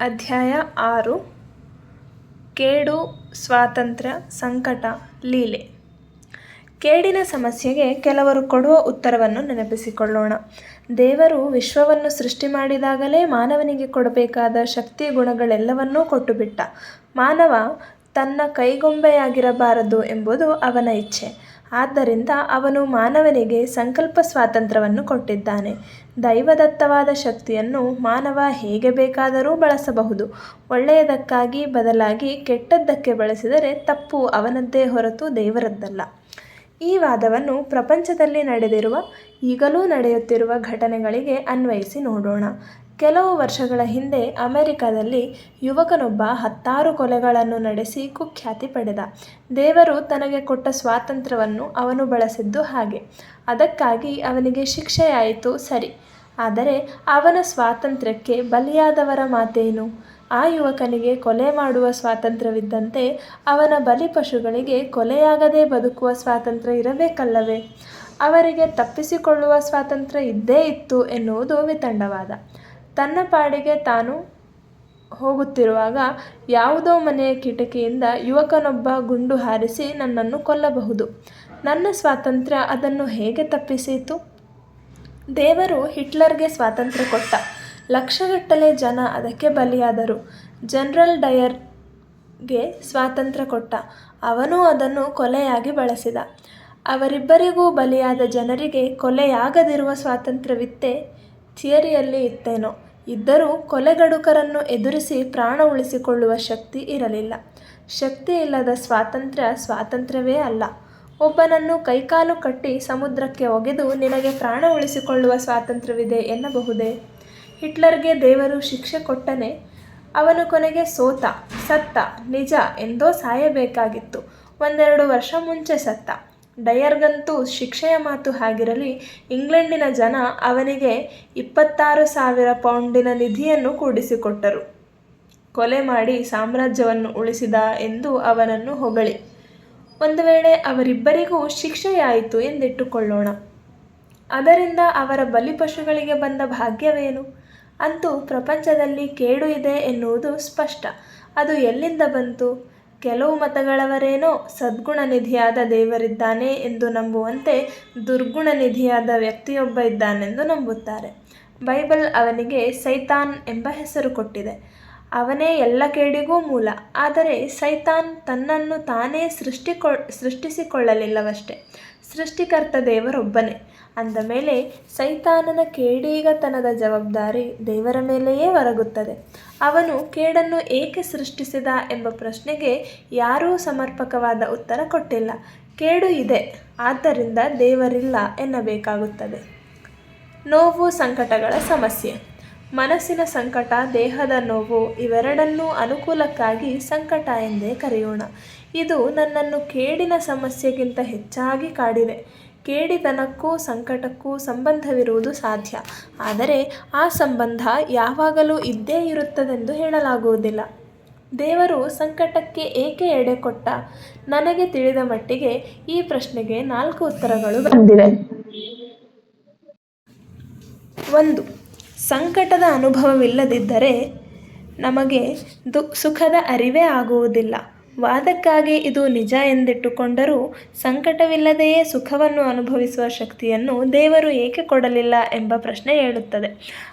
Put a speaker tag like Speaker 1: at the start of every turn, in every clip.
Speaker 1: ಅಧ್ಯಾಯ ಆರು. ಕೇಡು ಸ್ವಾತಂತ್ರ್ಯ ಸಂಕಟ ಲೀಲೆ. ಕೇಡಿನ ಸಮಸ್ಯೆಗೆ ಕೆಲವರು ಕೊಡುವ ಉತ್ತರವನ್ನು ನೆನಪಿಸಿಕೊಳ್ಳೋಣ. ದೇವರು ವಿಶ್ವವನ್ನು ಸೃಷ್ಟಿ ಮಾಡಿದಾಗಲೇ ಮಾನವನಿಗೆ ಕೊಡಬೇಕಾದ ಶಕ್ತಿ ಗುಣಗಳೆಲ್ಲವನ್ನೂ ಕೊಟ್ಟುಬಿಟ್ಟ. ಮಾನವ ತನ್ನ ಕೈಗೊಂಬೆಯಾಗಿರಬಾರದು ಎಂಬುದು ಅವನ ಇಚ್ಛೆ. ಆದ್ದರಿಂದ ಅವನು ಮಾನವನಿಗೆ ಸಂಕಲ್ಪ ಸ್ವಾತಂತ್ರ್ಯವನ್ನು ಕೊಟ್ಟಿದ್ದಾನೆ. ದೈವದತ್ತವಾದ ಶಕ್ತಿಯನ್ನು ಮಾನವ ಹೇಗೆ ಬೇಕಾದರೂ ಬಳಸಬಹುದು. ಒಳ್ಳೆಯದಕ್ಕಾಗಿ ಬದಲಾಗಿ ಕೆಟ್ಟದ್ದಕ್ಕೆ ಬಳಸಿದರೆ ತಪ್ಪು ಅವನದ್ದೇ ಹೊರತು ದೇವರದ್ದಲ್ಲ. ಈ ವಾದವನ್ನು ಪ್ರಪಂಚದಲ್ಲಿ ನಡೆದಿರುವ, ಈಗಲೂ ನಡೆಯುತ್ತಿರುವ ಘಟನೆಗಳಿಗೆ ಅನ್ವಯಿಸಿ ನೋಡೋಣ. ಕೆಲವು ವರ್ಷಗಳ ಹಿಂದೆ ಅಮೆರಿಕದಲ್ಲಿ ಯುವಕನೊಬ್ಬ ಹತ್ತಾರು ಕೊಲೆಗಳನ್ನು ನಡೆಸಿ ಕುಖ್ಯಾತಿ ಪಡೆದ. ದೇವರು ತನಗೆ ಕೊಟ್ಟ ಸ್ವಾತಂತ್ರ್ಯವನ್ನು ಅವನು ಬಳಸಿದ್ದು ಹಾಗೆ. ಅದಕ್ಕಾಗಿ ಅವನಿಗೆ ಶಿಕ್ಷೆಯಾಯಿತು, ಸರಿ. ಆದರೆ ಅವನ ಸ್ವಾತಂತ್ರ್ಯಕ್ಕೆ ಬಲಿಯಾದವರ ಮಾತೇನು? ಆ ಯುವಕನಿಗೆ ಕೊಲೆ ಮಾಡುವ ಸ್ವಾತಂತ್ರ್ಯವಿದ್ದಂತೆ ಅವನ ಬಲಿಪಶುಗಳಿಗೆ ಕೊಲೆಯಾಗದೆ ಬದುಕುವ ಸ್ವಾತಂತ್ರ್ಯ ಇರಬೇಕಲ್ಲವೇ? ಅವರಿಗೆ ತಪ್ಪಿಸಿಕೊಳ್ಳುವ ಸ್ವಾತಂತ್ರ್ಯ ಇದ್ದೇ ಇತ್ತು ಎನ್ನುವುದು ವಿತಂಡವಾದ. ತನ್ನ ಪಾಡಿಗೆ ತಾನು ಹೋಗುತ್ತಿರುವಾಗ ಯಾವುದೋ ಮನೆಯ ಕಿಟಕಿಯಿಂದ ಯುವಕನೊಬ್ಬ ಗುಂಡು ಹಾರಿಸಿ ನನ್ನನ್ನು ಕೊಲ್ಲಬಹುದು. ನನ್ನ ಸ್ವಾತಂತ್ರ್ಯ ಅದನ್ನು ಹೇಗೆ ತಪ್ಪಿಸಿತು? ದೇವರು ಹಿಟ್ಲರ್ಗೆ ಸ್ವಾತಂತ್ರ್ಯ ಕೊಟ್ಟ. ಲಕ್ಷಗಟ್ಟಲೆ ಜನ ಅದಕ್ಕೆ ಬಲಿಯಾದರು. ಜನರಲ್ ಡಯರ್ಗೆ ಸ್ವಾತಂತ್ರ್ಯ ಕೊಟ್ಟ. ಅವನೂ ಅದನ್ನು ಕೊಲೆಯಾಗಿ ಬಳಸಿದ. ಅವರಿಬ್ಬರಿಗೂ ಬಲಿಯಾದ ಜನರಿಗೆ ಕೊಲೆಯಾಗದಿರುವ ಸ್ವಾತಂತ್ರ್ಯವಿತ್ತೇ ಥಿಯರಿಯಲ್ಲಿ ಇತ್ತೇನೋ. ಇದ್ದರೂ ಕೊಲೆಗಡುಕರನ್ನು ಎದುರಿಸಿ ಪ್ರಾಣ ಉಳಿಸಿಕೊಳ್ಳುವ ಶಕ್ತಿ ಇರಲಿಲ್ಲ. ಶಕ್ತಿ ಇಲ್ಲದ ಸ್ವಾತಂತ್ರ್ಯ ಸ್ವಾತಂತ್ರ್ಯವೇ ಅಲ್ಲ. ಒಬ್ಬನನ್ನು ಕೈಕಾಲು ಕಟ್ಟಿ ಸಮುದ್ರಕ್ಕೆ ಒಗೆದು ನಿನಗೆ ಪ್ರಾಣ ಉಳಿಸಿಕೊಳ್ಳುವ ಸ್ವಾತಂತ್ರ್ಯವಿದೆ ಎನ್ನಬಹುದೇ? ಹಿಟ್ಲರ್ಗೆ ದೇವರು ಶಿಕ್ಷೆ ಕೊಟ್ಟನೆ, ಅವನು ಕೊನೆಗೆ ಸೋತ, ಸತ್ತ, ನಿಜ ಎಂದೋ ಸಾಯಬೇಕಾಗಿತ್ತು. ಒಂದೆರಡು ವರ್ಷ ಮುಂಚೆ ಸತ್ತ. ಡಯರ್ಗಂತೂ ಶಿಕ್ಷೆಯ ಮಾತು ಹಾಗಿರಲಿ, ಇಂಗ್ಲೆಂಡಿನ ಜನ ಅವನಿಗೆ ಇಪ್ಪತ್ತಾರು ಸಾವಿರ ಪೌಂಡಿನ ನಿಧಿಯನ್ನು ಕೂಡಿಸಿಕೊಟ್ಟರು. ಕೊಲೆ ಮಾಡಿ ಸಾಮ್ರಾಜ್ಯವನ್ನು ಉಳಿಸಿದ ಎಂದು ಅವನನ್ನು ಹೊಗಳಿ. ಒಂದು ವೇಳೆ ಅವರಿಬ್ಬರಿಗೂ ಶಿಕ್ಷೆಯಾಯಿತು ಎಂದಿಟ್ಟುಕೊಳ್ಳೋಣ. ಅದರಿಂದ ಅವರ ಬಲಿಪಶುಗಳಿಗೆ ಬಂದ ಭಾಗ್ಯವೇನು? ಅಂತೂ ಪ್ರಪಂಚದಲ್ಲಿ ಕೇಡು ಇದೆ ಎನ್ನುವುದು ಸ್ಪಷ್ಟ. ಅದು ಎಲ್ಲಿಂದ ಬಂತು? ಕೆಲವು ಮತಗಳವರೇನೋ ಸದ್ಗುಣ ನಿಧಿಯಾದ ದೇವರಿದ್ದಾನೆ ಎಂದು ನಂಬುವಂತೆ ದುರ್ಗುಣ ನಿಧಿಯಾದ ವ್ಯಕ್ತಿಯೊಬ್ಬ ಇದ್ದಾನೆಂದು ನಂಬುತ್ತಾರೆ. ಬೈಬಲ್ ಅವನಿಗೆ ಸೈತಾನ್ ಎಂಬ ಹೆಸರು ಕೊಟ್ಟಿದೆ. ಅವನೇ ಎಲ್ಲ ಕೇಡಿಗೂ ಮೂಲ. ಆದರೆ ಸೈತಾನ್ ತನ್ನನ್ನು ತಾನೇ ಸೃಷ್ಟಿಕೊ, ಸೃಷ್ಟಿಸಿಕೊಳ್ಳಲಿಲ್ಲವಷ್ಟೆ. ಸೃಷ್ಟಿಕರ್ತ ದೇವರೊಬ್ಬನೇ. ಅಂದ ಮೇಲೆ ಸೈತಾನನ ಕೇಡೀಗತನದ ಜವಾಬ್ದಾರಿ ದೇವರ ಮೇಲೆಯೇ ಹೊರಗುತ್ತದೆ ಅವನು ಕೇಡನ್ನು ಏಕೆ ಸೃಷ್ಟಿಸಿದ ಎಂಬ ಪ್ರಶ್ನೆಗೆ ಯಾರೂ ಸಮರ್ಪಕವಾದ ಉತ್ತರ ಕೊಟ್ಟಿಲ್ಲ. ಕೇಡು ಇದೆ, ಆದ್ದರಿಂದ ದೇವರಿಲ್ಲ ಎನ್ನಬೇಕಾಗುತ್ತದೆ. ನೋವು ಸಂಕಟಗಳ ಸಮಸ್ಯೆ. ಮನಸ್ಸಿನ ಸಂಕಟ, ದೇಹದ ನೋವು ಇವೆರಡನ್ನೂ ಅನುಕೂಲಕ್ಕಾಗಿ ಸಂಕಟ ಎಂದೇ ಕರೆಯೋಣ. ಇದು ನನ್ನನ್ನು ಕೇಡಿನ ಸಮಸ್ಯೆಗಿಂತ ಹೆಚ್ಚಾಗಿ ಕಾಡಿದೆ. ಕೇಡಿತನಕ್ಕೂ ಸಂಕಟಕ್ಕೂ ಸಂಬಂಧವಿರುವುದು ಸಾಧ್ಯ. ಆದರೆ ಆ ಸಂಬಂಧ ಯಾವಾಗಲೂ ಇದ್ದೇ ಇರುತ್ತದೆಂದು ಹೇಳಲಾಗುವುದಿಲ್ಲ. ದೇವರು ಸಂಕಟಕ್ಕೆ ಏಕೆ ಎಡೆ ಕೊಟ್ಟ? ನನಗೆ ತಿಳಿದ ಮಟ್ಟಿಗೆ ಈ ಪ್ರಶ್ನೆಗೆ ನಾಲ್ಕು ಉತ್ತರಗಳು ಬಂದಿವೆ. ಒಂದು ಸಂಕಟದ ಅನುಭವವಿಲ್ಲದಿದ್ದರೆ ನಮಗೆ ದು, ಸುಖದ ಅರಿವೇ ಆಗುವುದಿಲ್ಲ. ವಾದಕ್ಕಾಗಿ ಇದು ನಿಜ ಎಂದಿಟ್ಟುಕೊಂಡರೂ ಸಂಕಟವಿಲ್ಲದೆಯೇ ಸುಖವನ್ನು ಅನುಭವಿಸುವ ಶಕ್ತಿಯನ್ನು ದೇವರು ಏಕೆ ಕೊಡಲಿಲ್ಲ ಎಂಬ ಪ್ರಶ್ನೆ ಏಳುತ್ತದೆ.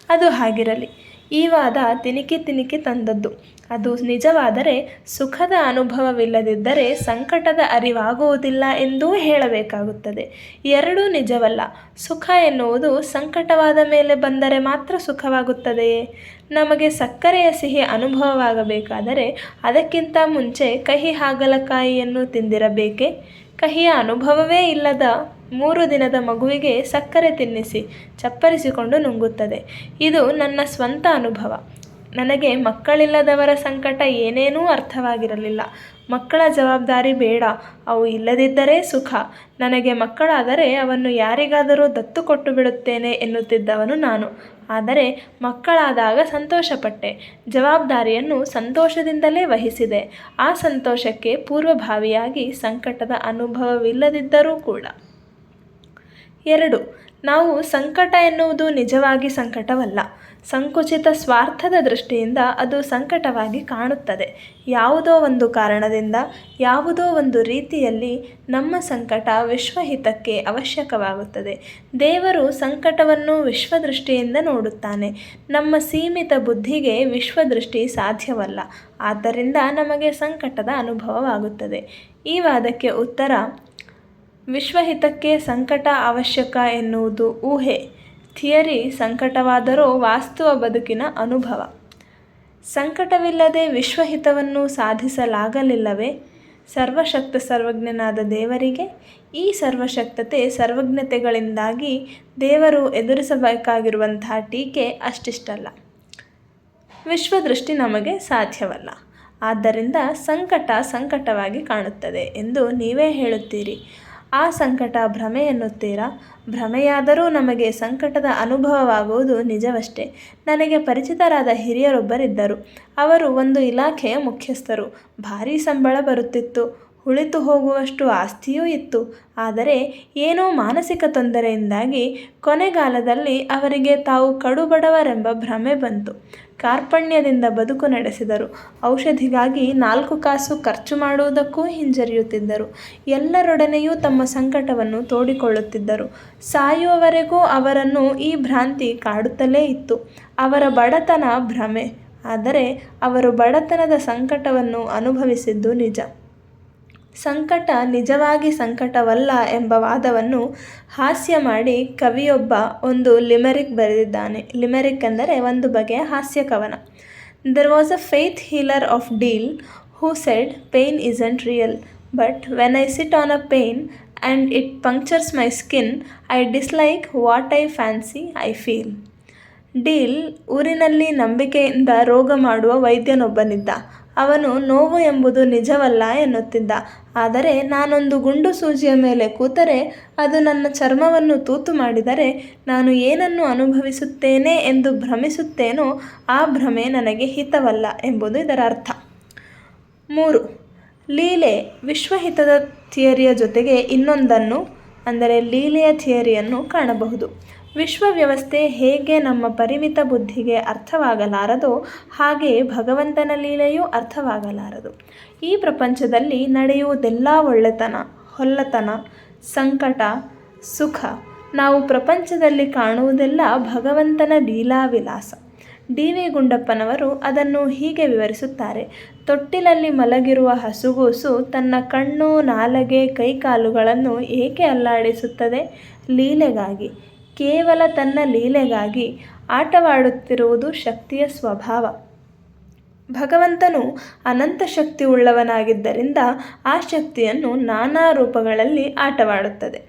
Speaker 1: ಅದು ಹಾಗಿರಲಿ. ಈ ವಾದ ತಿನಿಕಿ ತಿನಿಕಿ ತಂದದ್ದು. ಅದು ನಿಜವಾದರೆ ಸುಖದ ಅನುಭವವಿಲ್ಲದಿದ್ದರೆ ಸಂಕಟದ ಅರಿವಾಗುವುದಿಲ್ಲ ಎಂದೂ ಹೇಳಬೇಕಾಗುತ್ತದೆ. ಎರಡೂ ನಿಜವಲ್ಲ. ಸುಖ ಎನ್ನುವುದು ಸಂಕಟವಾದ ಮೇಲೆ ಬಂದರೆ ಮಾತ್ರ ಸುಖವಾಗುತ್ತದೆಯೇ? ನಮಗೆ ಸಕ್ಕರೆಯ ಸಿಹಿ ಅನುಭವವಾಗಬೇಕಾದರೆ ಅದಕ್ಕಿಂತ ಮುಂಚೆ ಕಹಿ ಹಾಗಲಕಾಯಿಯನ್ನು ತಿಂದಿರಬೇಕೆ? ಕಹಿಯ ಅನುಭವವೇ ಇಲ್ಲದ ಮೂರು ದಿನದ ಮಗುವಿಗೆ ಸಕ್ಕರೆ ತಿನ್ನಿಸಿ, ಚಪ್ಪರಿಸಿಕೊಂಡು ನುಂಗುತ್ತದೆ. ಇದು ನನ್ನ ಸ್ವಂತ ಅನುಭವ. ನನಗೆ ಮಕ್ಕಳಿಲ್ಲದವರ ಸಂಕಟ ಏನೇನೂ ಅರ್ಥವಾಗಿರಲಿಲ್ಲ. ಮಕ್ಕಳ ಜವಾಬ್ದಾರಿ ಬೇಡ, ಅವು ಇಲ್ಲದಿದ್ದರೆ ಸುಖ. ನನಗೆ ಮಕ್ಕಳಾದರೆ ಅವನ್ನು ಯಾರಿಗಾದರೂ ದತ್ತು ಕೊಟ್ಟು ಬಿಡುತ್ತೇನೆ ಎನ್ನುತ್ತಿದ್ದವನು ನಾನು. ಆದರೆ ಮಕ್ಕಳಾದಾಗ ಸಂತೋಷಪಟ್ಟೆ. ಜವಾಬ್ದಾರಿಯನ್ನು ಸಂತೋಷದಿಂದಲೇ ವಹಿಸಿದೆ. ಆ ಸಂತೋಷಕ್ಕೆ ಪೂರ್ವಭಾವಿಯಾಗಿ ಸಂಕಟದ ಅನುಭವವಿಲ್ಲದಿದ್ದರೂ ಕೂಡ. ಎರಡು, ನಾವು ಸಂಕಟ ಎನ್ನುವುದು ನಿಜವಾಗಿ ಸಂಕಟವಲ್ಲ. ಸಂಕುಚಿತ ಸ್ವಾರ್ಥದ ದೃಷ್ಟಿಯಿಂದ ಅದು ಸಂಕಟವಾಗಿ ಕಾಣುತ್ತದೆ. ಯಾವುದೋ ಒಂದು ಕಾರಣದಿಂದ, ಯಾವುದೋ ಒಂದು ರೀತಿಯಲ್ಲಿ ನಮ್ಮ ಸಂಕಟ ವಿಶ್ವಹಿತಕ್ಕೆ ಅವಶ್ಯಕವಾಗುತ್ತದೆ. ದೇವರು ಸಂಕಟವನ್ನು ವಿಶ್ವದೃಷ್ಟಿಯಿಂದ ನೋಡುತ್ತಾನೆ. ನಮ್ಮ ಸೀಮಿತ ಬುದ್ಧಿಗೆ ವಿಶ್ವದೃಷ್ಟಿ ಸಾಧ್ಯವಲ್ಲ. ಆದ್ದರಿಂದ ನಮಗೆ ಸಂಕಟದ ಅನುಭವವಾಗುತ್ತದೆ. ಈ ವಾದಕ್ಕೆ ಉತ್ತರ, ವಿಶ್ವಹಿತಕ್ಕೆ ಸಂಕಟ ಅವಶ್ಯಕ ಎನ್ನುವುದು ಊಹೆ. ಥಿಯರಿ ಸಂಕಟವಾದರೂ ವಾಸ್ತವ ಬದುಕಿನ ಅನುಭವ. ಸಂಕಟವಿಲ್ಲದೆ ವಿಶ್ವಹಿತವನ್ನು ಸಾಧಿಸಲಾಗಲಿಲ್ಲವೇ? ಸರ್ವಶಕ್ತ ಸರ್ವಜ್ಞನಾದ ದೇವರಿಗೆ ಈ ಸರ್ವಶಕ್ತತೆ ಸರ್ವಜ್ಞತೆಗಳಿಂದಾಗಿ ದೇವರು ಎದುರಿಸಬೇಕಾಗಿರುವಂತಹ ಟೀಕೆ ಅಷ್ಟಿಷ್ಟಲ್ಲ. ವಿಶ್ವದೃಷ್ಟಿ ನಮಗೆ ಸಾಧ್ಯವಲ್ಲ. ಆದ್ದರಿಂದ ಸಂಕಟ ಸಂಕಟವಾಗಿ ಕಾಣುತ್ತದೆ ಎಂದು ನೀವೇ ಹೇಳುತ್ತೀರಿ. ಆ ಸಂಕಟ ಭ್ರಮೆ ಎನ್ನುತ್ತೀರಾ? ಭ್ರಮೆಯಾದರೂ ನಮಗೆ ಸಂಕಟದ ಅನುಭವವಾಗುವುದು ನಿಜವಷ್ಟೇ. ನನಗೆ ಪರಿಚಿತರಾದ ಹಿರಿಯರೊಬ್ಬರಿದ್ದರು. ಅವರು ಒಂದು ಇಲಾಖೆಯ ಮುಖ್ಯಸ್ಥರು. ಭಾರೀ ಸಂಬಳ ಬರುತ್ತಿತ್ತು. ಉಳಿತು ಹೋಗುವಷ್ಟು ಆಸ್ತಿಯೂ ಇತ್ತು. ಆದರೆ ಏನೋ ಮಾನಸಿಕ ತೊಂದರೆಯಿಂದಾಗಿ ಕೊನೆಗಾಲದಲ್ಲಿ ಅವರಿಗೆ ತಾವು ಕಡುಬಡವರೆಂಬ ಭ್ರಮೆ ಬಂತು. ಕಾರ್ಪಣ್ಯದಿಂದ ಬದುಕು ನಡೆಸಿದರು. ಔಷಧಿಗಾಗಿ ನಾಲ್ಕು ಕಾಸು ಖರ್ಚು ಮಾಡುವುದಕ್ಕೂ ಹಿಂಜರಿಯುತ್ತಿದ್ದರು. ಎಲ್ಲರೊಡನೆಯೂ ತಮ್ಮ ಸಂಕಟವನ್ನು ತೋಡಿಕೊಳ್ಳುತ್ತಿದ್ದರು. ಸಾಯುವವರೆಗೂ ಅವರನ್ನು ಈ ಭ್ರಾಂತಿ ಕಾಡುತ್ತಲೇ ಇತ್ತು. ಅವರ ಬಡತನ ಭ್ರಮೆ. ಆದರೆ ಅವರು ಬಡತನದ ಸಂಕಟವನ್ನು ಅನುಭವಿಸಿದ್ದು ನಿಜ. ಸಂಕಟ ನಿಜವಾಗಿ ಸಂಕಟವಲ್ಲ ಎಂಬ ವಾದವನ್ನು ಹಾಸ್ಯ ಮಾಡಿ ಕವಿಯೊಬ್ಬ ಒಂದು ಲಿಮೆರಿಕ್ ಬರೆದಿದ್ದಾನೆ. ಲಿಮೆರಿಕ್ ಅಂದರೆ ಒಂದು ಬಗೆಯ ಹಾಸ್ಯ ಕವನ. There was a faith healer of Deal who said pain isn't real but when I sit on a pin and it punctures my skin I dislike what I fancy I feel Deal ಊರಿನಲ್ಲಿ ನಂಬಿಕೆಯಿಂದ ರೋಗ ಮಾಡುವ ವೈದ್ಯನೊಬ್ಬನಿದ್ದ. ಅವನು ನೋವು ಎಂಬುದು ನಿಜವಲ್ಲ ಎನ್ನುತ್ತಿದ್ದ. ಆದರೆ ನಾನೊಂದು ಗುಂಡು ಸೂಜಿಯ ಮೇಲೆ ಕೂತರೆ ಅದು ನನ್ನ ಚರ್ಮವನ್ನು ತೂತು ಮಾಡಿದರೆ ನಾನು ಏನನ್ನು ಅನುಭವಿಸುತ್ತೇನೆ ಎಂದು ಭ್ರಮಿಸುತ್ತೇನೋ ಆ ಭ್ರಮೆ ನನಗೆ ಹಿತವಲ್ಲ ಎಂಬುದು ಇದರ ಅರ್ಥ. ಮೂರು, ಲೀಲೆ ವಿಶ್ವಹಿತದ ಥಿಯರಿಯ ಜೊತೆಗೆ ಇನ್ನೊಂದನ್ನು, ಅಂದರೆ ಲೀಲೆಯ ಥಿಯರಿಯನ್ನು ಕಾಣಬಹುದು. ವಿಶ್ವ ವ್ಯವಸ್ಥೆ ಹೇಗೆ ನಮ್ಮ ಪರಿಮಿತ ಬುದ್ಧಿಗೆ ಅರ್ಥವಾಗಲಾರದೋ ಹಾಗೆ ಭಗವಂತನ ಲೀಲೆಯೂ ಅರ್ಥವಾಗಲಾರದು. ಈ ಪ್ರಪಂಚದಲ್ಲಿ ನಡೆಯುವುದೆಲ್ಲ ಒಳ್ಳೆತನ, ಹೊಲ್ಲತನ, ಸಂಕಟ, ಸುಖ. ನಾವು ಪ್ರಪಂಚದಲ್ಲಿ ಕಾಣುವುದೆಲ್ಲ ಭಗವಂತನ ಲೀಲಾವಿಲಾಸ. ಡಿ ವಿ ಗುಂಡಪ್ಪನವರು ಅದನ್ನು ಹೀಗೆ ವಿವರಿಸುತ್ತಾರೆ. ತೊಟ್ಟಿಲಲ್ಲಿ ಮಲಗಿರುವ ಹಸುಗೂಸು ತನ್ನ ಕಣ್ಣು, ನಾಲಗೆ, ಕೈಕಾಲುಗಳನ್ನು ಏಕೆ ಅಲ್ಲಾಡಿಸುತ್ತದೆ? ಲೀಲೆಗಾಗಿ. ಕೇವಲ ತನ್ನ ಲೀಲೆಗಾಗಿ ಆಟವಾಡುತ್ತಿರುವುದು ಶಕ್ತಿಯ ಸ್ವಭಾವ. ಭಗವಂತನು ಅನಂತ ಶಕ್ತಿ ಉಳ್ಳವನಾಗಿದ್ದರಿಂದ ಆ ಶಕ್ತಿಯನ್ನು ನಾನಾ ರೂಪಗಳಲ್ಲಿ ಆಟವಾಡುತ್ತದೆ.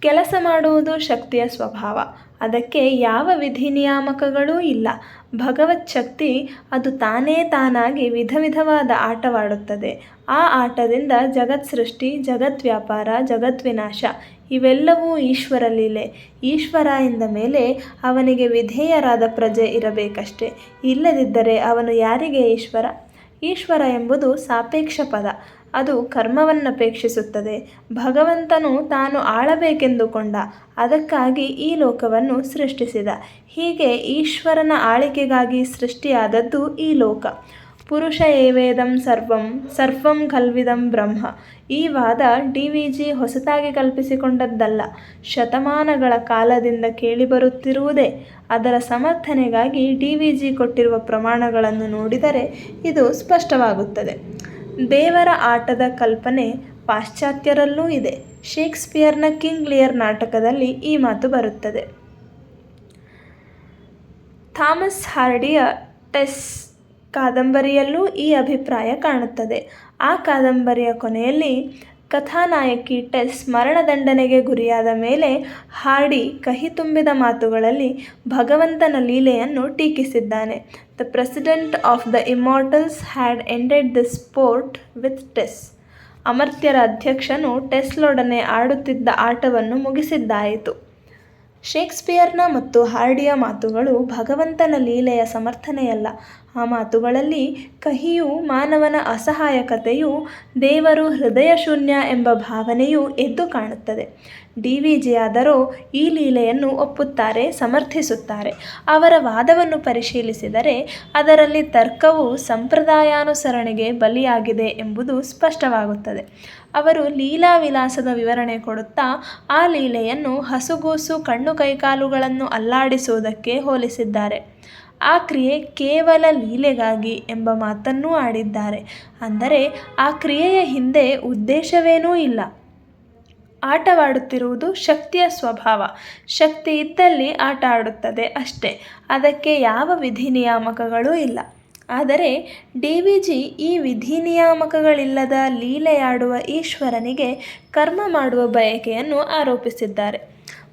Speaker 1: ಕೆಲಸ ಮಾಡುವುದು ಶಕ್ತಿಯ ಸ್ವಭಾವ. ಅದಕ್ಕೆ ಯಾವ ವಿಧಿ ನಿಯಾಮಕಗಳೂ ಇಲ್ಲ. ಭಗವತ್ ಶಕ್ತಿ ಅದು ತಾನೇ ತಾನಾಗಿ ವಿಧ ವಿಧವಾದ ಆಟವಾಡುತ್ತದೆ. ಆ ಆಟದಿಂದ ಜಗತ್ ಸೃಷ್ಟಿ ಜಗತ್ ವ್ಯಾಪಾರ, ಜಗತ್ ವಿನಾಶ ಇವೆಲ್ಲವೂ ಈಶ್ವರ ಲೀಲೆ ಈಶ್ವರ ಎಂದ ಮೇಲೆ ಅವನಿಗೆ ವಿಧೇಯರಾದ ಪ್ರಜೆ ಇರಬೇಕಷ್ಟೆ. ಇಲ್ಲದಿದ್ದರೆ ಅವನು ಯಾರಿಗೆ ಈಶ್ವರ? ಈಶ್ವರ ಎಂಬುದು ಸಾಪೇಕ್ಷ ಪದ. ಅದು ಕರ್ಮವನ್ನಪೇಕ್ಷಿಸುತ್ತದೆ. ಭಗವಂತನು ತಾನು ಆಳಬೇಕೆಂದುಕೊಂಡ. ಅದಕ್ಕಾಗಿ ಈ ಲೋಕವನ್ನು ಸೃಷ್ಟಿಸಿದ. ಹೀಗೆ ಈಶ್ವರನ ಆಳಿಕೆಗಾಗಿ ಸೃಷ್ಟಿಯಾದದ್ದು ಈ ಲೋಕ. ಪುರುಷ ಏವೇದಂ ಸರ್ವಂ ಸರ್ವಂ ಕಲ್ವಿದಂ ಬ್ರಹ್ಮ. ಈ ವಾದ ಡಿ ವಿ ಜಿ ಹೊಸತಾಗಿ ಕಲ್ಪಿಸಿಕೊಂಡದ್ದಲ್ಲ. ಶತಮಾನಗಳ ಕಾಲದಿಂದ ಕೇಳಿಬರುತ್ತಿರುವುದೇ. ಅದರ ಸಮರ್ಥನೆಗಾಗಿ ಡಿ ವಿ ಜಿ ಕೊಟ್ಟಿರುವ ಪ್ರಮಾಣಗಳನ್ನು ನೋಡಿದರೆ ಇದು ಸ್ಪಷ್ಟವಾಗುತ್ತದೆ. ದೇವರ ಆಟದ ಕಲ್ಪನೆ ಪಾಶ್ಚಾತ್ಯರಲ್ಲೂ ಇದೆ. ಶೇಕ್ಸ್ಪಿಯರ್ನ ಕಿಂಗ್ ಲಿಯರ್ ನಾಟಕದಲ್ಲಿ ಈ ಮಾತು ಬರುತ್ತದೆ. ಥಾಮಸ್ ಹಾರ್ಡಿಯ ಟೆಸ್ ಕಾದಂಬರಿಯಲ್ಲೂ ಈ ಅಭಿಪ್ರಾಯ ಕಾಣುತ್ತದೆ. ಆ ಕಾದಂಬರಿಯ ಕೊನೆಯಲ್ಲಿ ಕಥಾನಾಯಕಿ ಟೆಸ್ ಮರಣದಂಡನೆಗೆ ಗುರಿಯಾದ ಮೇಲೆ ಹಾಡಿ ಕಹಿ ತುಂಬಿದ ಮಾತುಗಳಲ್ಲಿ ಭಗವಂತನ ಲೀಲೆಯನ್ನು ಟೀಕಿಸಿದ್ದಾನೆ. The president of the immortals had ended the sport with Tess. ಅಮರ್ತ್ಯರ ಅಧ್ಯಕ್ಷನು ಟೆಸ್ಲೊಡನೆ ಆಡುತ್ತಿದ್ದ ಆಟವನ್ನು ಮುಗಿಸಿದ್ದಾಯಿತು. ಶೇಕ್ಸ್ಪಿಯರ್ನ ಮತ್ತು ಹಾರ್ಡಿಯ ಮಾತುಗಳು ಭಗವಂತನ ಲೀಲೆಯ ಸಮರ್ಥನೆಯಲ್ಲ. ಆ ಮಾತುಗಳಲ್ಲಿ ಕಹಿಯೂ ಮಾನವನ ಅಸಹಾಯಕತೆಯು ದೇವರು ಹೃದಯಶೂನ್ಯ ಎಂಬ ಭಾವನೆಯೂ ಎದ್ದು ಕಾಣುತ್ತದೆ. ಡಿ ವಿ ಈ ಲೀಲೆಯನ್ನು ಒಪ್ಪುತ್ತಾರೆ, ಸಮರ್ಥಿಸುತ್ತಾರೆ. ಅವರ ವಾದವನ್ನು ಪರಿಶೀಲಿಸಿದರೆ ಅದರಲ್ಲಿ ತರ್ಕವು ಸಂಪ್ರದಾಯಾನುಸರಣೆಗೆ ಬಲಿಯಾಗಿದೆ ಎಂಬುದು ಸ್ಪಷ್ಟವಾಗುತ್ತದೆ. ಅವರು ಲೀಲಾ ವಿಲಾಸದ ವಿವರಣೆ ಕೊಡುತ್ತಾ ಆ ಲೀಲೆಯನ್ನು ಹಸುಗೂಸು ಕಣ್ಣು ಕೈಕಾಲುಗಳನ್ನು ಅಲ್ಲಾಡಿಸುವುದಕ್ಕೆ ಹೋಲಿಸಿದ್ದಾರೆ. ಆ ಕ್ರಿಯೆ ಕೇವಲ ಲೀಲೆಗಾಗಿ ಎಂಬ ಮಾತನ್ನೂ ಆಡಿದ್ದಾರೆ. ಅಂದರೆ ಆ ಕ್ರಿಯೆಯ ಹಿಂದೆ ಉದ್ದೇಶವೇನೂ ಇಲ್ಲ. ಆಟವಾಡುತ್ತಿರುವುದು ಶಕ್ತಿಯ ಸ್ವಭಾವ. ಶಕ್ತಿ ಇದ್ದಲ್ಲಿ ಆಟ ಆಡುತ್ತದೆ ಅಷ್ಟೇ. ಅದಕ್ಕೆ ಯಾವ ವಿಧಿ ನಿಯಾಮಕಗಳೂ ಇಲ್ಲ. ಆದರೆ ಡಿ ವಿ ಜಿ ಈ ವಿಧಿ ನಿಯಾಮಕಗಳಿಲ್ಲದ ಲೀಲೆಯಾಡುವ ಈಶ್ವರನಿಗೆ ಕರ್ಮ ಮಾಡುವ ಬಯಕೆಯನ್ನು ಆರೋಪಿಸಿದ್ದಾರೆ.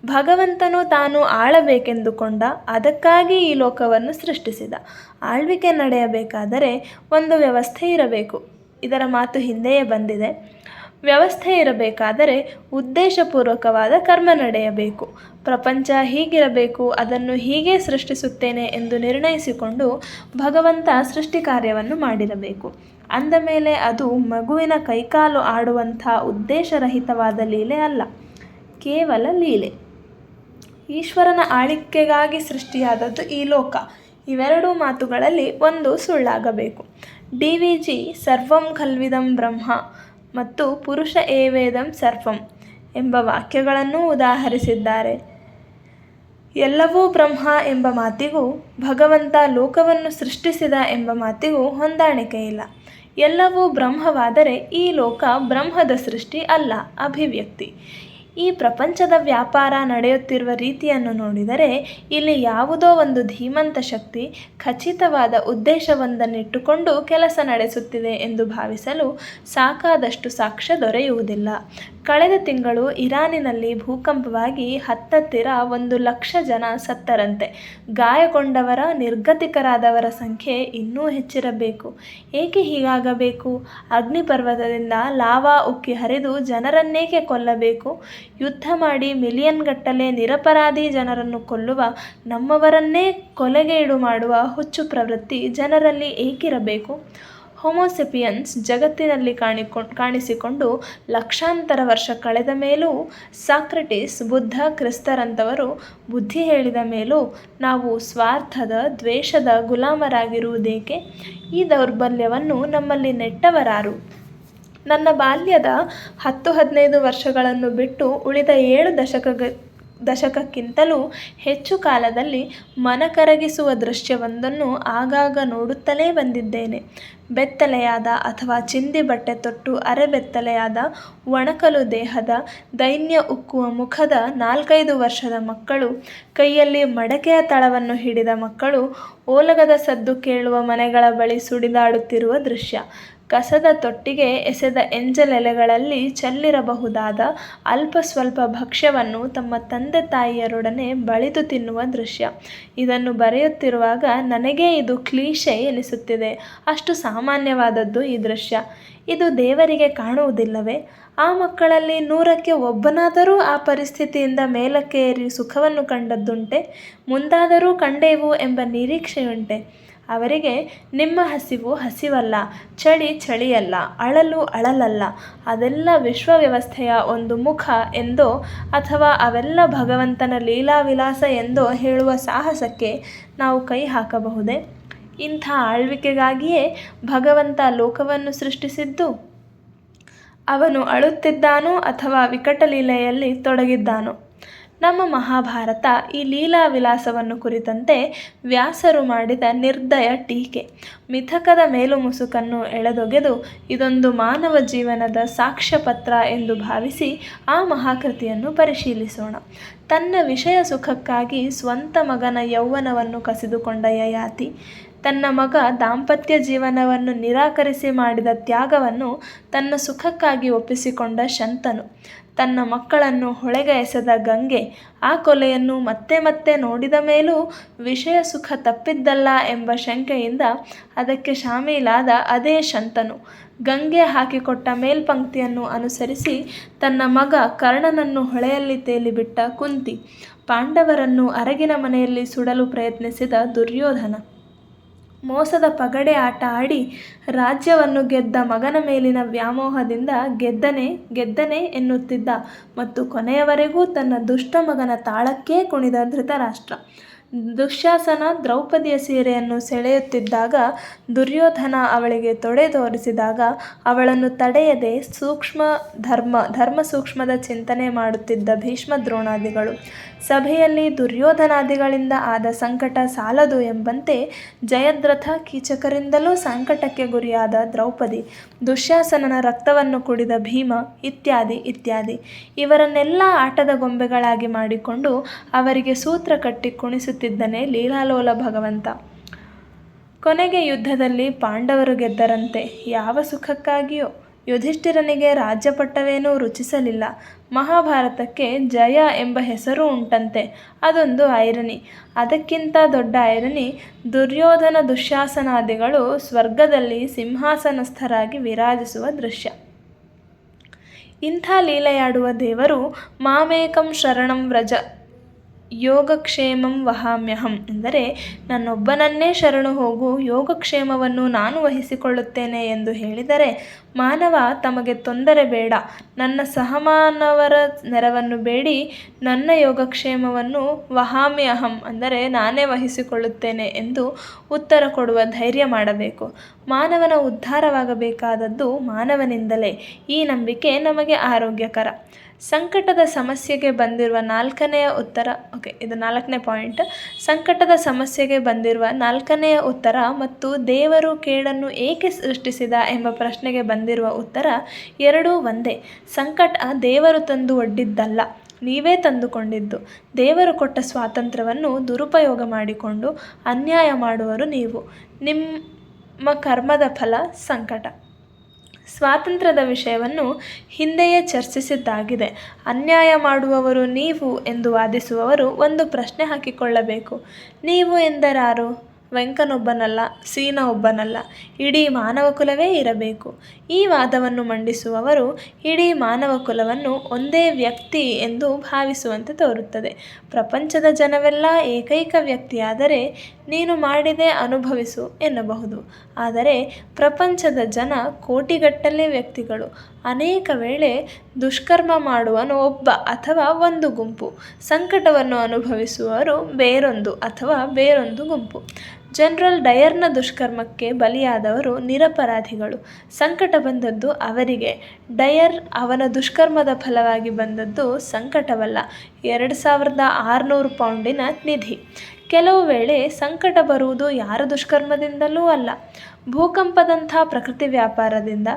Speaker 1: ಭಗವಂತನು ತಾನು ಆಳಬೇಕೆಂದುಕೊಂಡ ಅದಕ್ಕಾಗಿ ಈ ಲೋಕವನ್ನು ಸೃಷ್ಟಿಸಿದ. ಆಳ್ವಿಕೆ ನಡೆಯಬೇಕಾದರೆ ಒಂದು ವ್ಯವಸ್ಥೆ ಇರಬೇಕು. ಇದರ ಮಾತು ಹಿಂದೆಯೇ ಬಂದಿದೆ. ವ್ಯವಸ್ಥೆ ಇರಬೇಕಾದರೆ ಉದ್ದೇಶಪೂರ್ವಕವಾದ ಕರ್ಮ ನಡೆಯಬೇಕು. ಪ್ರಪಂಚ ಹೀಗಿರಬೇಕು, ಅದನ್ನು ಹೀಗೆ ಸೃಷ್ಟಿಸುತ್ತೇನೆ ಎಂದು ನಿರ್ಣಯಿಸಿಕೊಂಡು ಭಗವಂತ ಸೃಷ್ಟಿ ಕಾರ್ಯವನ್ನು ಮಾಡಿರಬೇಕು. ಅಂದ ಮೇಲೆ ಅದು ಮಗುವಿನ ಕೈಕಾಲು ಆಡುವಂಥ ಉದ್ದೇಶರಹಿತವಾದ ಲೀಲೆ ಅಲ್ಲ, ಕೇವಲ ಲೀಲೆ. ಈಶ್ವರನ ಆಳಿಕೆಗಾಗಿ ಸೃಷ್ಟಿಯಾದದ್ದು ಈ ಲೋಕ. ಇವೆರಡೂ ಮಾತುಗಳಲ್ಲಿ ಒಂದು ಸುಳ್ಳಾಗಬೇಕು. ಡಿ ವಿ ಜಿ ಸರ್ವಂ ಖಲ್ವಿದಂ ಬ್ರಹ್ಮ. ಮತ್ತು ಪುರುಷ ಏವೇದಂ ಸರ್ಪಂ ಎಂಬ ವಾಕ್ಯಗಳನ್ನೂ ಉದಾಹರಿಸಿದ್ದಾರೆ. ಎಲ್ಲವೂ ಬ್ರಹ್ಮ ಎಂಬ ಮಾತಿಗೂ, ಭಗವಂತ ಲೋಕವನ್ನು ಸೃಷ್ಟಿಸಿದ ಎಂಬ ಮಾತಿಗೂ ಹೊಂದಾಣಿಕೆಯಿಲ್ಲ ಎಲ್ಲವೂ ಬ್ರಹ್ಮವಾದರೆ ಈ ಲೋಕ ಬ್ರಹ್ಮದ ಸೃಷ್ಟಿ ಅಲ್ಲ, ಅಭಿವ್ಯಕ್ತಿ. ಈ ಪ್ರಪಂಚದ ವ್ಯಾಪಾರ ನಡೆಯುತ್ತಿರುವ ರೀತಿಯನ್ನು ನೋಡಿದರೆ ಇಲ್ಲಿ ಯಾವುದೋ ಒಂದು ಧೀಮಂತ ಶಕ್ತಿ ಖಚಿತವಾದ ಉದ್ದೇಶವೊಂದನ್ನಿಟ್ಟುಕೊಂಡು ಕೆಲಸ ನಡೆಸುತ್ತಿದೆ ಎಂದು ಭಾವಿಸಲು ಸಾಕಾದಷ್ಟು ಸಾಕ್ಷ್ಯ ದೊರೆಯುವುದಿಲ್ಲ. ಕಳೆದ ತಿಂಗಳು ಇರಾನಿನಲ್ಲಿ ಭೂಕಂಪವಾಗಿ ಹತ್ತತ್ತಿರ ಒಂದು ಲಕ್ಷ ಜನ ಸತ್ತರಂತೆ. ಗಾಯಗೊಂಡವರ, ನಿರ್ಗತಿಕರಾದವರ ಸಂಖ್ಯೆ ಇನ್ನೂ ಹೆಚ್ಚಿರಬೇಕು. ಏಕೆ ಹೀಗಾಗಬೇಕು? ಅಗ್ನಿಪರ್ವತದಿಂದ ಲಾವಾ ಉಕ್ಕಿ ಹರಿದು ಜನರನ್ನೇಕೆ ಕೊಲ್ಲಬೇಕು? ಯುದ್ಧ ಮಾಡಿ ಮಿಲಿಯನ್ಗಟ್ಟಲೆ ನಿರಪರಾಧಿ ಜನರನ್ನು ಕೊಲ್ಲುವ, ನಮ್ಮವರನ್ನೇ ಕೊಲೆಗೆ ಈಡು ಮಾಡುವ ಹುಚ್ಚು ಪ್ರವೃತ್ತಿ ಜನರಲ್ಲಿ ಏಕಿರಬೇಕು? ಹೋಮೋಸೆಪಿಯನ್ಸ್ ಜಗತ್ತಿನಲ್ಲಿ ಕಾಣಿಕೊ, ಕಾಣಿಸಿಕೊಂಡು ಲಕ್ಷಾಂತರ ವರ್ಷ ಕಳೆದ ಮೇಲೂ ಸಾಕ್ರೆಟಿಸ್ ಬುದ್ಧ ಕ್ರಿಸ್ತರಂಥವರು ಬುದ್ಧಿ ಹೇಳಿದ ಮೇಲೂ ನಾವು ಸ್ವಾರ್ಥದ, ದ್ವೇಷದ ಗುಲಾಮರಾಗಿರುವುದೇಕೆ? ಈ ದೌರ್ಬಲ್ಯವನ್ನು ನಮ್ಮಲ್ಲಿ ನೆಟ್ಟವರಾರು? ನನ್ನ ಬಾಲ್ಯದ ಹತ್ತು ಹದಿನೈದು ವರ್ಷಗಳನ್ನು ಬಿಟ್ಟು ಉಳಿದ ಏಳು ದಶಕ ದಶಕಕ್ಕಿಂತಲೂ ಹೆಚ್ಚು ಕಾಲದಲ್ಲಿ ಮನಕರಗಿಸುವ ದೃಶ್ಯವೊಂದನ್ನು ಆಗಾಗ ನೋಡುತ್ತಲೇ ಬಂದಿದ್ದೇನೆ. ಬೆತ್ತಲೆಯಾದ ಅಥವಾ ಚಿಂದಿ ಬಟ್ಟೆ ತೊಟ್ಟು ಅರೆಬೆತ್ತಲೆಯಾದ ಒಣಕಲು ದೇಹದ ದೈನ್ಯ ಉಕ್ಕುವ ಮುಖದ ನಾಲ್ಕೈದು ವರ್ಷದ ಮಕ್ಕಳು, ಕೈಯಲ್ಲಿ ಮಡಕೆಯ ತಳವನ್ನು ಹಿಡಿದ ಮಕ್ಕಳು, ಓಲಗದ ಸದ್ದು ಕೇಳುವ ಮನೆಗಳ ಬಳಿ ಸುಡಿದಾಡುತ್ತಿರುವ ದೃಶ್ಯ. ಕಸದ ತೊಟ್ಟಿಗೆ ಎಸೆದ ಎಂಜಲೆಲೆಗಳಲ್ಲಿ ಚೆಲ್ಲಿರಬಹುದಾದ ಅಲ್ಪ ಸ್ವಲ್ಪ ಭಕ್ಷ್ಯವನ್ನು ತಮ್ಮ ತಂದೆ ತಾಯಿಯರೊಡನೆ ಬಳಿದು ತಿನ್ನುವ ದೃಶ್ಯ. ಇದನ್ನು ಬರೆಯುತ್ತಿರುವಾಗ ನನಗೇ ಇದು ಕ್ಲೀಶೆ ಎನಿಸುತ್ತಿದೆ. ಅಷ್ಟು ಸಾಮಾನ್ಯವಾದದ್ದು ಈ ದೃಶ್ಯ. ಇದು ದೇವರಿಗೆ ಕಾಣುವುದಿಲ್ಲವೇ? ಆ ಮಕ್ಕಳಲ್ಲಿ ನೂರಕ್ಕೆ ಒಬ್ಬನಾದರೂ ಆ ಪರಿಸ್ಥಿತಿಯಿಂದ ಮೇಲಕ್ಕೆ ಏರಿ ಸುಖವನ್ನು ಕಂಡದ್ದುಂಟೆ? ಮುಂದಾದರೂ ಕಂಡೇವು ಎಂಬ ನಿರೀಕ್ಷೆಯುಂಟೆ. ಅವರಿಗೆ ನಿಮ್ಮ ಹಸಿವು ಹಸಿವಲ್ಲ, ಚಳಿ ಚಳಿಯಲ್ಲ, ಅಳಲು ಅಳಲಲ್ಲ. ಅದೆಲ್ಲ ವಿಶ್ವ ವ್ಯವಸ್ಥೆಯ ಒಂದು ಮುಖ ಎಂದೋ ಅಥವಾ ಅವೆಲ್ಲ ಭಗವಂತನ ಲೀಲಾವಿಲಾಸ ಎಂದೋ ಹೇಳುವ ಸಾಹಸಕ್ಕೆ ನಾವು ಕೈ ಹಾಕಬಹುದೇ? ಇಂಥ ಆಳ್ವಿಕೆಗಾಗಿಯೇ ಭಗವಂತ ಲೋಕವನ್ನು ಸೃಷ್ಟಿಸಿದ್ದು? ಅವನು ಅಳುತ್ತಿದ್ದಾನೋ ಅಥವಾ ವಿಕಟಲೀಲೆಯಲ್ಲಿ ತೊಡಗಿದ್ದಾನೋ? ನಮ್ಮ ಮಹಾಭಾರತ ಈ ಲೀಲಾ ವಿಲಾಸವನ್ನು ಕುರಿತಂತೆ ವ್ಯಾಸರು ಮಾಡಿದ ನಿರ್ದಯ ಟೀಕೆ. ಮಿಥಕದ ಮೇಲುಮುಸುಕನ್ನು ಎಳೆದೊಗೆದು ಇದೊಂದು ಮಾನವ ಜೀವನದ ಸಾಕ್ಷ್ಯಪತ್ರ ಎಂದು ಭಾವಿಸಿ ಆ ಮಹಾಕೃತಿಯನ್ನು ಪರಿಶೀಲಿಸೋಣ. ತನ್ನ ವಿಷಯ ಸುಖಕ್ಕಾಗಿ ಸ್ವಂತ ಮಗನ ಯೌವನವನ್ನು ಕಸಿದುಕೊಂಡ ಯಯಾತಿ, ತನ್ನ ಮಗ ದಾಂಪತ್ಯ ಜೀವನವನ್ನು ನಿರಾಕರಿಸಿ ಮಾಡಿದ ತ್ಯಾಗವನ್ನು ತನ್ನ ಸುಖಕ್ಕಾಗಿ ಒಪ್ಪಿಸಿಕೊಂಡ ಶಂತನು ತನ್ನ ಮಕ್ಕಳನ್ನು ಹೊಳೆಗೆ ಎಸೆದ ಗಂಗೆ ಆ ಕೊಲೆಯನ್ನು ಮತ್ತೆ ಮತ್ತೆ ನೋಡಿದ ಮೇಲೂ ವಿಷಯ ಸುಖ ತಪ್ಪಿದ್ದಲ್ಲ ಎಂಬ ಶಂಕೆಯಿಂದ ಅದಕ್ಕೆ ಶಾಮೀಲಾದ ಅದೇ ಶಂತನು. ಗಂಗೆ ಹಾಕಿಕೊಟ್ಟ ಮೇಲ್ಪಂಕ್ತಿಯನ್ನು ಅನುಸರಿಸಿ ತನ್ನ ಮಗ ಕರ್ಣನನ್ನು ಹೊಳೆಯಲ್ಲಿ ತೇಲಿಬಿಟ್ಟ ಕುಂತಿ. ಪಾಂಡವರನ್ನು ಅರಗಿನ ಮನೆಯಲ್ಲಿ ಸುಡಲು ಪ್ರಯತ್ನಿಸಿದ ದುರ್ಯೋಧನ. ಮೋಸದ ಪಗಡೆ ಆಟ ಆಡಿ ರಾಜ್ಯವನ್ನು ಗೆದ್ದ ಮಗನ ಮೇಲಿನ ವ್ಯಾಮೋಹದಿಂದ ಗೆದ್ದನೆ ಗೆದ್ದನೆ ಎನ್ನುತ್ತಿದ್ದ ಮತ್ತು ಕೊನೆಯವರೆಗೂ ತನ್ನ ದುಷ್ಟ ಮಗನ ತಾಳಕ್ಕೇ ಕುಣಿದ ಧೃತರಾಷ್ಟ್ರ. ದುಶ್ಯಾಸನ ದ್ರೌಪದಿಯ ಸೀರೆಯನ್ನು ಸೆಳೆಯುತ್ತಿದ್ದಾಗ, ದುರ್ಯೋಧನ ಅವಳಿಗೆ ತೊಡೆ ತೋರಿಸಿದಾಗ ಅವಳನ್ನು ತಡೆಯದೆ ಸೂಕ್ಷ್ಮ ಧರ್ಮ ಧರ್ಮ ಸೂಕ್ಷ್ಮದ ಚಿಂತನೆ ಮಾಡುತ್ತಿದ್ದ ಭೀಷ್ಮ ದ್ರೋಣಾದಿಗಳು. ಸಭೆಯಲ್ಲಿ ದುರ್ಯೋಧನಾದಿಗಳಿಂದ ಆದ ಸಂಕಟ ಸಾಲದು ಎಂಬಂತೆ ಜಯದ್ರಥ ಕೀಚಕರಿಂದಲೂ ಸಂಕಟಕ್ಕೆ ಗುರಿಯಾದ ದ್ರೌಪದಿ, ದುಶ್ಯಾಸನನ ರಕ್ತವನ್ನು ಕುಡಿದ ಭೀಮ ಇತ್ಯಾದಿ ಇತ್ಯಾದಿ. ಇವರನ್ನೆಲ್ಲ ಆಟದ ಗೊಂಬೆಗಳಾಗಿ ಮಾಡಿಕೊಂಡು ಅವರಿಗೆ ಸೂತ್ರ ಕಟ್ಟಿ ಕುಣಿಸುತ್ತಿದ್ದನೇ ಲೀಲಾಲೋಲ ಭಗವಂತ. ಕೊನೆಗೆ ಯುದ್ಧದಲ್ಲಿ ಪಾಂಡವರು ಗೆದ್ದರಂತೆ ಯಾವ ಸುಖಕ್ಕಾಗಿಯೋ ಯುಧಿಷ್ಠಿರನಿಗೆ ರಾಜ್ಯಪಟ್ಟವೇನೂ ರುಚಿಸಲಿಲ್ಲ. ಮಹಾಭಾರತಕ್ಕೆ ಜಯ ಎಂಬ ಹೆಸರು ಉಂಟಂತೆ. ಅದೊಂದು ಐರನಿ ಅದಕ್ಕಿಂತ ದೊಡ್ಡ ಐರನಿ ದುರ್ಯೋಧನ ದುಶ್ಯಾಸನಾದಿಗಳು ಸ್ವರ್ಗದಲ್ಲಿ ಸಿಂಹಾಸನಸ್ಥರಾಗಿ ವಿರಾಜಿಸುವ ದೃಶ್ಯ. ಇಂಥ ಲೀಲೆಯಾಡುವ ದೇವರು ಮಾಮೇಕಂ ಶರಣಂ ವ್ರಜ. ಯೋಗಕ್ಷೇಮಂ ವಹಾಮ್ಯಹಂ ಎಂದರೆ ನನ್ನೊಬ್ಬನನ್ನೇ ಶರಣು ಹೋಗು, ಯೋಗಕ್ಷೇಮವನ್ನು ನಾನು ವಹಿಸಿಕೊಳ್ಳುತ್ತೇನೆ ಎಂದು ಹೇಳಿದರೆ ಮಾನವ ತಮಗೆ ತೊಂದರೆ ಬೇಡ. ನನ್ನ ಸಹಮಾನವರ ನೆರವನ್ನು ಬೇಡಿ. ನನ್ನ ಯೋಗಕ್ಷೇಮವನ್ನು ವಹಾಮ್ಯಹಂ ಅಂದರೆ ನಾನೇ ವಹಿಸಿಕೊಳ್ಳುತ್ತೇನೆ ಎಂದು ಉತ್ತರ ಕೊಡುವ ಧೈರ್ಯ ಮಾಡಬೇಕು. ಮಾನವನ ಉದ್ಧಾರವಾಗಬೇಕಾದದ್ದು ಮಾನವನಿಂದಲೇ. ಈ ನಂಬಿಕೆ ನಮಗೆ ಆರೋಗ್ಯಕರ. ಸಂಕಟದ ಸಮಸ್ಯೆಗೆ ಬಂದಿರುವ ನಾಲ್ಕನೆಯ ಉತ್ತರ ಓಕೆ ಇದು ನಾಲ್ಕನೇ ಪಾಯಿಂಟ್ ಸಂಕಟದ ಸಮಸ್ಯೆಗೆ ಬಂದಿರುವ ನಾಲ್ಕನೆಯ ಉತ್ತರ ಮತ್ತು ದೇವರು ಕೇಡನ್ನು ಏಕೆ ಸೃಷ್ಟಿಸಿದ ಎಂಬ ಪ್ರಶ್ನೆಗೆ ಬಂದಿರುವ ಉತ್ತರ ಎರಡೂ ಒಂದೇ. ಸಂಕಟ ದೇವರು ತಂದು ಒಡ್ಡಿದ್ದಲ್ಲ, ನೀವೇ ತಂದುಕೊಂಡಿದ್ದು. ದೇವರು ಕೊಟ್ಟ ಸ್ವಾತಂತ್ರ್ಯವನ್ನು ದುರುಪಯೋಗ ಮಾಡಿಕೊಂಡು ಅನ್ಯಾಯ ಮಾಡುವರು ನೀವು. ನಿಮ್ಮ ಕರ್ಮದ ಫಲ ಸಂಕಟ. ಸ್ವಾತಂತ್ರ್ಯದ ವಿಷಯವನ್ನು ಹಿಂದೆಯೇ ಚರ್ಚಿಸಿದ್ದಾಗಿದೆ. ಅನ್ಯಾಯ ಮಾಡುವವರು ನೀವು ಎಂದು ವಾದಿಸುವವರು ಒಂದು ಪ್ರಶ್ನೆ ಹಾಕಿಕೊಳ್ಳಬೇಕು. ನೀವು ಎಂದರಾರು? ವೆಂಕನೊಬ್ಬನಲ್ಲ ಸೀನ ಒಬ್ಬನಲ್ಲ ಇಡೀ ಮಾನವ ಕುಲವೇ ಇರಬೇಕು. ಈ ವಾದವನ್ನು ಮಂಡಿಸುವವರು ಇಡೀ ಮಾನವ ಕುಲವನ್ನು ಒಂದೇ ವ್ಯಕ್ತಿ ಎಂದು ಭಾವಿಸುವಂತೆ ತೋರುತ್ತದೆ. ಪ್ರಪಂಚದ ಜನವೆಲ್ಲ ಏಕೈಕ ವ್ಯಕ್ತಿಯಾದರೆ ನೀನು ಮಾಡಿದೆ ಅನುಭವಿಸು ಎನ್ನಬಹುದು. ಆದರೆ ಪ್ರಪಂಚದ ಜನ ಕೋಟಿಗಟ್ಟಲೆ ವ್ಯಕ್ತಿಗಳು. ಅನೇಕ ವೇಳೆ ದುಷ್ಕರ್ಮ ಮಾಡುವನು ಒಬ್ಬ ಅಥವಾ ಒಂದು ಗುಂಪು. ಸಂಕಟವನ್ನು ಅನುಭವಿಸುವವರು ಬೇರೊಂದು ಅಥವಾ ಬೇರೊಂದು ಗುಂಪು. ಜನರಲ್ ಡಯರ್ನ ದುಷ್ಕರ್ಮಕ್ಕೆ ಬಲಿಯಾದವರು ನಿರಪರಾಧಿಗಳು. ಸಂಕಟ ಬಂದದ್ದು ಅವರಿಗೆ. ಡಯರ್ ಅವನ ದುಷ್ಕರ್ಮದ ಫಲವಾಗಿ ಬಂದದ್ದು ಸಂಕಟವಲ್ಲ. ಎರಡು ಸಾವಿರದ ಆರುನೂರು ಪೌಂಡಿನ ನಿಧಿ. ಕೆಲವು ವೇಳೆ ಸಂಕಟ ಬರುವುದು ಯಾರ ದುಷ್ಕರ್ಮದಿಂದಲೂ ಅಲ್ಲ. ಭೂಕಂಪದಂಥ ಪ್ರಕೃತಿ ವ್ಯಾಪಾರದಿಂದ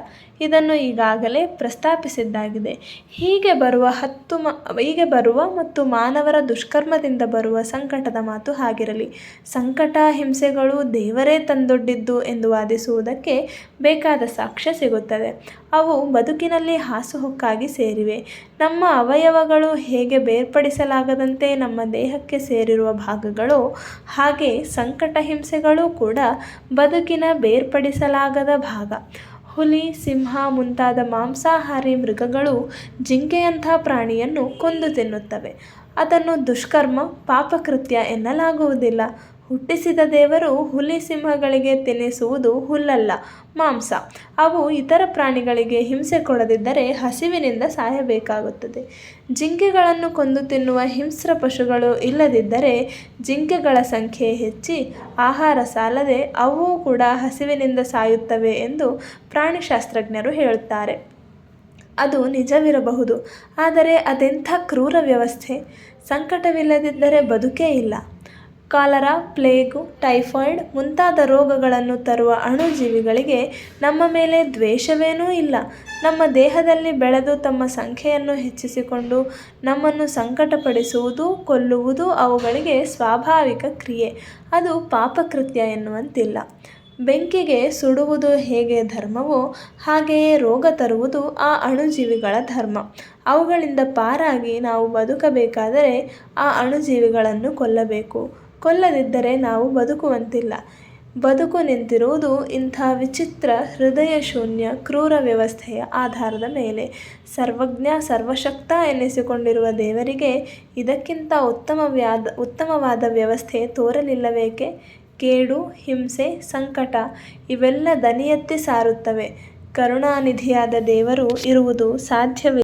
Speaker 1: ಇದನ್ನು ಈಗಾಗಲೇ ಪ್ರಸ್ತಾಪಿಸಿದ್ದಾಗಿದೆ. ಹೀಗೆ ಬರುವ ಹತ್ತು ಮ, ಹೀಗೆ ಬರುವ ಮತ್ತು ಮಾನವರ ದುಷ್ಕರ್ಮದಿಂದ ಬರುವ ಸಂಕಟದ ಮಾತು ಹಾಗಿರಲಿ. ಸಂಕಟ, ಹಿಂಸೆಗಳು ದೇವರೇ ತಂದೊಡ್ಡಿದ್ದು ಎಂದು ವಾದಿಸುವುದಕ್ಕೆ ಬೇಕಾದ ಸಾಕ್ಷ್ಯ ಸಿಗುತ್ತದೆ. ಅವು ಬದುಕಿನಲ್ಲಿ ಹಾಸುಹೊಕ್ಕಾಗಿ ಸೇರಿವೆ. ನಮ್ಮ ಅವಯವಗಳು ಹೇಗೆ ಬೇರ್ಪಡಿಸಲಾಗದಂತೆ ನಮ್ಮ ದೇಹಕ್ಕೆ ಸೇರಿರುವ ಭಾಗಗಳು, ಹಾಗೆ ಸಂಕಟ, ಹಿಂಸೆಗಳು ಕೂಡ ಬದುಕಿನ ಬೇರ್ಪಡಿಸಲಾಗದ ಭಾಗ. ಹುಲಿ ಸಿಂಹ ಮುಂತಾದ ಮಾಂಸಾಹಾರಿ ಮೃಗಗಳು ಜಿಂಕೆಯಂಥ ಪ್ರಾಣಿಯನ್ನು ಕೊಂದು ತಿನ್ನುತ್ತವೆ. ಅದನ್ನು ದುಷ್ಕರ್ಮ ಪಾಪಕೃತ್ಯ ಎನ್ನಲಾಗುವುದಿಲ್ಲ. ಹುಟ್ಟಿಸಿದ ದೇವರು ಹುಲಿ ಸಿಂಹಗಳಿಗೆ ತಿನ್ನಿಸುವುದು ಹುಲ್ಲಲ್ಲ, ಮಾಂಸ. ಅವು ಇತರ ಪ್ರಾಣಿಗಳಿಗೆ ಹಿಂಸೆ ಕೊಡದಿದ್ದರೆ ಹಸಿವಿನಿಂದ ಸಾಯಬೇಕಾಗುತ್ತದೆ. ಜಿಂಕೆಗಳನ್ನು ಕೊಂದು ತಿನ್ನುವ ಹಿಂಸ್ರ ಪಶುಗಳು ಇಲ್ಲದಿದ್ದರೆ ಜಿಂಕೆಗಳ ಸಂಖ್ಯೆ ಹೆಚ್ಚಿ ಆಹಾರ ಸಾಲದೆ ಅವು ಕೂಡ ಹಸಿವಿನಿಂದ ಸಾಯುತ್ತವೆ ಎಂದು ಪ್ರಾಣಿಶಾಸ್ತ್ರಜ್ಞರು ಹೇಳುತ್ತಾರೆ. ಅದು ನಿಜವಿರಬಹುದು, ಆದರೆ ಅದೆಂಥ ಕ್ರೂರ ವ್ಯವಸ್ಥೆ? ಸಂಕಟವಿಲ್ಲದಿದ್ದರೆ ಬದುಕೇ ಇಲ್ಲ. ಕಾಲರಾ, ಪ್ಲೇಗು, ಟೈಫಾಯ್ಡ್ ಮುಂತಾದ ರೋಗಗಳನ್ನು ತರುವ ಅಣುಜೀವಿಗಳಿಗೆ ನಮ್ಮ ಮೇಲೆ ದ್ವೇಷವೇನೂ ಇಲ್ಲ. ನಮ್ಮ ದೇಹದಲ್ಲಿ ಬೆಳೆದು ತಮ್ಮ ಸಂಖ್ಯೆಯನ್ನು ಹೆಚ್ಚಿಸಿಕೊಂಡು ನಮ್ಮನ್ನು ಸಂಕಟಪಡಿಸುವುದು, ಕೊಲ್ಲುವುದು ಅವುಗಳಿಗೆ ಸ್ವಾಭಾವಿಕ ಕ್ರಿಯೆ. ಅದು ಪಾಪಕೃತ್ಯ ಎನ್ನುವಂತಿಲ್ಲ. ಬೆಂಕಿಗೆ ಸುಡುವುದು ಹೇಗೆ ಧರ್ಮವೋ ಹಾಗೆಯೇ ರೋಗ ತರುವುದು ಆ ಅಣುಜೀವಿಗಳ ಧರ್ಮ. ಅವುಗಳಿಂದ ಪಾರಾಗಿ ನಾವು ಬದುಕಬೇಕಾದರೆ ಆ ಅಣುಜೀವಿಗಳನ್ನು ಕೊಲ್ಲಬೇಕು. ಕೊಲ್ಲದಿದ್ದರೆ ನಾವು ಬದುಕುವಂತಿಲ್ಲ. ಬದುಕು ನಿಂತಿರುವುದು ಇಂಥ ವಿಚಿತ್ರ ಹೃದಯ ಶೂನ್ಯ ಕ್ರೂರ ವ್ಯವಸ್ಥೆಯ ಆಧಾರದ ಮೇಲೆ. ಸರ್ವಜ್ಞ, ಸರ್ವಶಕ್ತ ಎನ್ನಿಸಿಕೊಂಡಿರುವ ದೇವರಿಗೆ ಇದಕ್ಕಿಂತ ಉತ್ತಮವಾದ ಉತ್ತಮವಾದ ವ್ಯವಸ್ಥೆ ತೋರಲಿಲ್ಲವೇಕೆ? ಕೇಡು, ಹಿಂಸೆ, ಸಂಕಟ ಇವೆಲ್ಲ ದನಿಯೆತ್ತಿ ಸಾರುತ್ತವೆ. ಕರುಣಾನಿಧಿಯಾದ ದೇವರು ಇರುವುದು ಸಾಧ್ಯವಿಲ್ಲ